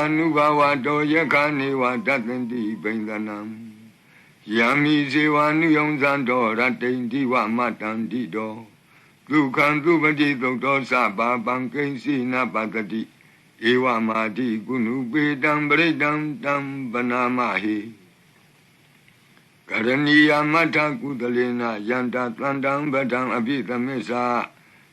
အနုဘဝတောယက္ခနေဝတတ္တန္တိဘိန္ဒနံယံမိဇေဝနုယုံဇံတော်ရတ္တိန္တိဝမတန္တိတောဒုက္ခံသူပတိသုတ်တော်သဘာပံကိဉ္စီနပတ္တိဧဝမာတိကုဏုပေတံပရိတံတံပနာမဟိကရဏီယမထကုသလေနယန္တတန္တံဗဒံအပိသမစ္ဆာ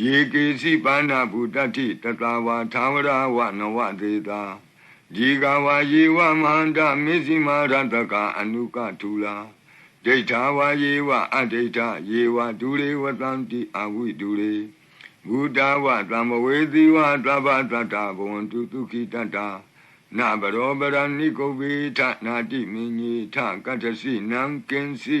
ယေကေစီပါဏဗုတ္တိတတဝါသာဝရဝနဝတေတာဒီကဝါယေဝမဟန္တမေဇိမာရတကအနုကထူလာဒိဋ္ဌာဝါယေဝအဒိဋ္ဌယေဝဒုရေဝတံတိအဝိဒုရေဘုဒ္ဓဝသံမဝေတိဝသဗ္ဗတတ္တဘဝန္တုဒုခိတတ္တာနဘရောပရဏိကုဗ္ဗေထနာတိမင်းကြီးထကတ္ထစီနံကင်စီ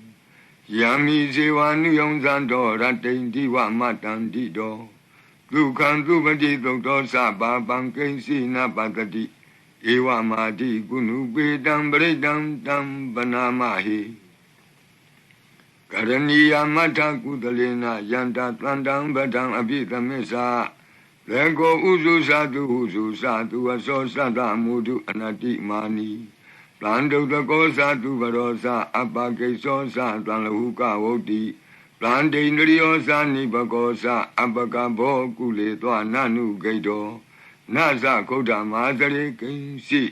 ယံမိဇေဝနုယုံဇံတော်ရတ္တိန္တိဝမတန္တိတောဒုက္ခံသူပတိသုတ်တော်သဘာပံကိဉ္စီနပတ္တိဧဝမာတိကုဏုပေတံပရိတံတံပနာမဟိကရဏီယမထကုသလေနယန္တတန္တံဗဒံအပိသမစ္ဆာလေကိုဥစုသတုဟုစုသတုအစောသတ္တမုဒုအနတိမာနီ တန္တုတကောသတုဘရောသအပကိသောသတံလဟုကဝုတ်တိတန္တိန္ဒရိယောသနိဘကောသအပကဘောကုလေသောနနုဂိတောနသခုဒ္ဓမာသရေကိဉ္စီ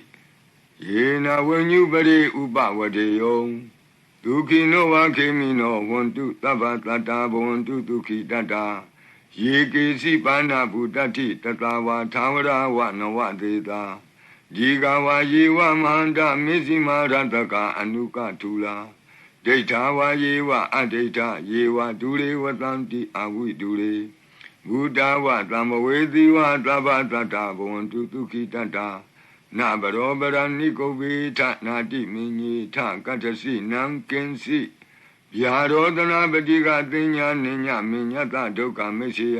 ယေနဝဉ္ညုပရိဥပဝတေယောဒုခိနောဝခေမိနောဝန္တုတဗ္ဗတတ္တာဘဝန္တုဒုခိတတ္တာယေကေစီပါဏဗုတ္တိတတဝါသာဝရဝနဝတေတာ ဒီကဝါယေဝမဟန္တမေဇိမာရတကအနုကထူလာဒိဋ္ဌာဝါယေဝအဒိဋ္ဌယေဝဒုရေဝတံတိအဝိဒုရေဘုဒ္ဓဝသံမဝေတိဝသဗ္ဗတတ္တဘဝန္တုဒုခိတတ္တာနဘရောပရဏိကုဗ္ဗေထနာတိမင်းကြီးထကတ္ထစီနံကင်စီဗျာရောဒနာပတိကသိညာနိညာမညတဒုက္ခမရှိယ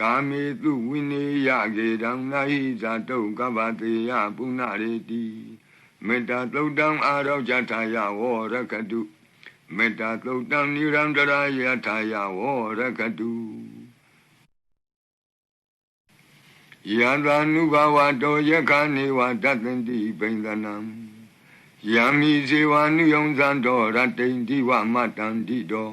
ကာမေတုဝိနေယကေတံနာဟိဇာတုကဗ္ဗတေယပုဏ္ဏရေတိမေတ္တာသုတ်တံအာရောဇထာယဝရကတုမေတ္တာသုတ်တံနိရန္တရာယထာယဝရကတုယန္တာနုဘဝတောယက္ခနေဝတတ္တန္တိဘိန္ဒနံယံမိဇေဝနုယုံဇံတော်ရတ္တိန္တိဝမတန္တိတော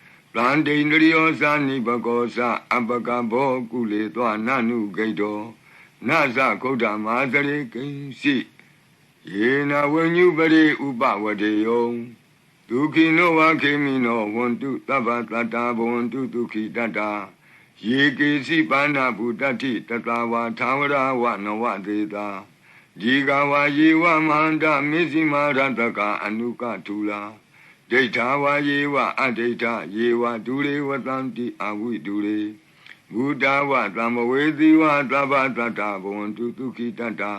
ဗန္တိန္ဒရိယောဇာနိဘကောဇအပကဘောကုလေသောနနုဂိတောနဇဂௌဒမာသရေကိဉ္စီယေနဝဉ္ညုပရိဥပဝတေယောဒုခိနောဝခေမိနောဝန္တုတဗ္ဗတတ္တာဘဝန္တုဒုခိတတ္တာယေကေစီပါဏဗုတ္တိတတဝါသာဝရဝနဝသေတာဒီကဝါယေဝမန္တမေဇိမာရတကအနုကထူလာ ဒိဋ္ဌာဝါယေဝအဒိဋ္ဌယေဝဒုရေဝတံတိအဝိဒုရေဘုဒ္ဓဝသံမဝေသီဝသဗ္ဗတတ္တဘဝန္တုဒုခိတတ္တာ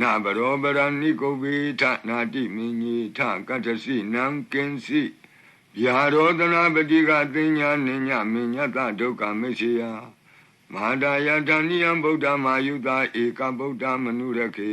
နဘရောပရဏိကုဗေထနာတိမင်းကြီးထကတ္တစီနံကင်စီဗျာရောဒနာပတိကသိညာနိညာမညတဒုက္ခမရှိယမဟာဒယတဏိယံဗုဒ္ဓမာယုတာဧကဗုဒ္ဓမနုရခေ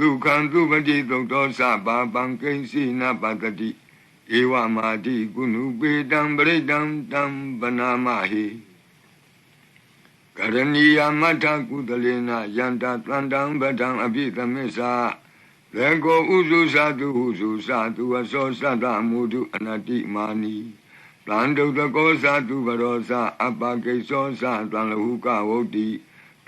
ဒုက္ခံသူပတိသုတ်တော်သဗ္ဗပံကိဉ္စီနပတတိဧဝမာတိကုဏုပေတံပရိတံတံပနာမဟိကရဏီယမထကုသလေနယန္တတန္တံပဒံအပိသမစ္ဆာလေကိုဥစုသတုဟုစုသတုအစောသတ္တမုဒုအနတိမာနီတန်တုတကောသတုဘရောသအပကိသောသတံလဟုကဝုတ်တိ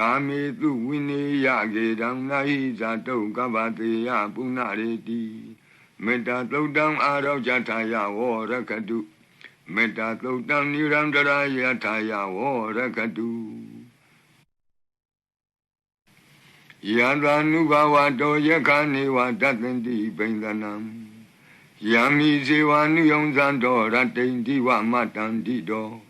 ကာမေတုဝိနေယကေတံနာဟိဇာတုကဗ္ဗတေယပုဏ္ဏရေတိမေတ္တာသုတ်တံအာရောဇထာယဝရကတုမေတ္တာသုတ်တံနိရန္တရာယထာယဝရကတုယံသာနုဘဝတောယခာနေဝတတ္တန္တိပိန္ဒနံယံမိဇေဝနုယုံဇံတော်ရတ္တိန္တိဝမတန္တိတော်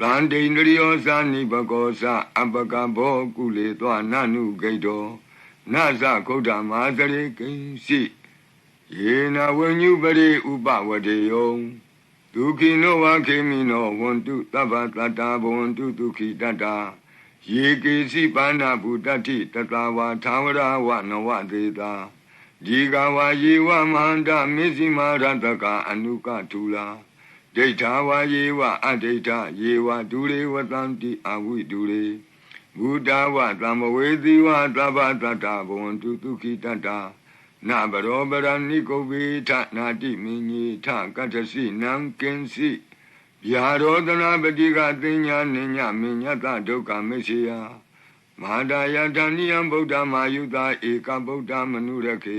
တန္တိန္ဒရိယောသနိဘကောသအပကဘောကုလေသောနနုဂိတောနသဂௌတမာသရေကိဉ္စီယေနဝဉ္ညုပရိဥပဝတေယောဒုခိနောဝခေမိနောဝန္တုတဗ္ဗတတ္တာဘဝန္တုဒုခိတတ္တာယေကေစီပါဏဗုတ္တိတတဝါသာဝရဝနဝသေတာဒီကဝါယေဝမန္တမေဇိမာရတကအနုကထူလာ ဒိဋ္ဌာဝါယေဝအဒိဋ္ဌယေဝဒုရေဝတံတိအဝိဒုရေဘုဒ္ဓဝသံဝေသီဝသဗ္ဗတတ္တဘဝန္တုဒုခိတတ္တာနဗရောပရဏိကုဗ္ဗေထနာတိမင်းကြီးထကတ္တစီနံကင်စီဗျာရောဒနာပတိကသိညာနိညာမညတဒုက္ခမရှိယမဟာဒယတဏိယံဗုဒ္ဓမာယုတာဧကဗုဒ္ဓမနုရခေ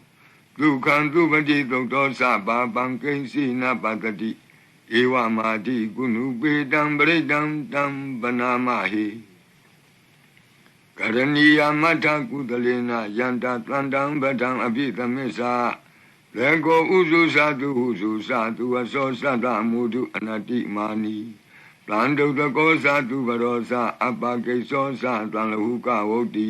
ဒုက္ခံသူပတိသုတ်တော်သဗ္ဗပံကိဉ္စီနပတတိဧဝမာတိကုဏုပေတံပရိတံတံပနာမဟိကရဏီယမထကုသလေနယန္တတန္တံဗဒံအပိသမစ္စာလေကိုဥစုသတုဟုစုသတုအစောသတ္တမုဒုအနတိမာနီတန္တုတကောသတုဘရောသအပကိသောသတံလဟုကဝုတ်တိ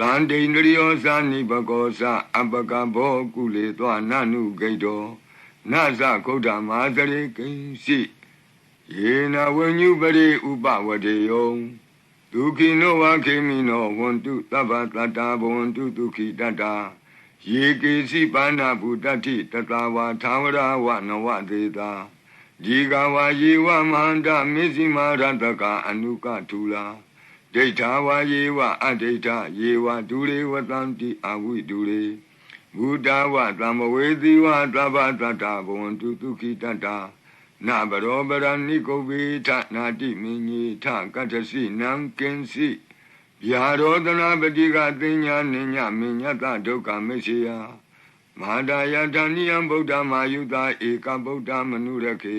တန္တိန္ဒရိယောသနိဘကောသအပကဘောကုလေသောနနုဂိတောနသဂௌတမဟာသရေကိဉ္စီယေနဝဉ္ညုပရိဥပဝတေယောဒုခိနောဝခေမိနောဝန္တုသဗ္ဗတတ္တာဘဝန္တုဒုခိတတ္တာယေကေစီပါဏဗုတ္တိတတဝါသာဝရဝနဝသေတာဒီကဝါယေဝမန္တမေဇိမာရတကအနုကထူလာ ဒိဋ္ဌာဝါယေဝအဒိဋ္ဌယေဝဒုရေဝတံတိအဝိဒုရေဘုဒ္ဓဝသံမဝေသီဝသဗ္ဗတတ္တာဘဝန္တုဒုခိတတ္တာနဘရောပရဏိကုဝေထနာတိမင်းကြီးထကတ္တစီနံကင်စီဗျာရောဒနာပတိကသိညာနိညမညတဒုက္ခမရှိယမဟာဒယတဏိယံဗုဒ္ဓမာယုတာဧကဗုဒ္ဓမနုရခေ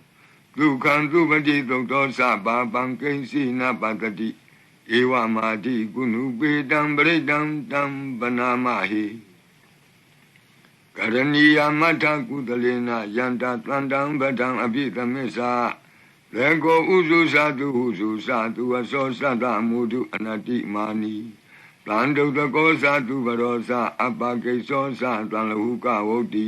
ဒုက္ခံသူပတိသုတ်တော်စပါပံကိဉ္စီနပတတိဧဝမာတိကုဏုပေတံပရိတံတံပနာမဟိကရဏီယမထကုသလေနယန္တာတန္တံပဒံအပိသမစ္စာလေကိုဥစုသတုဟုစုသတုအစောသတ္တမုဒုအနတိမာနီတန္တုတကောသတုဘရောသအပကိသောသတံလဟုကဝုတ်တိ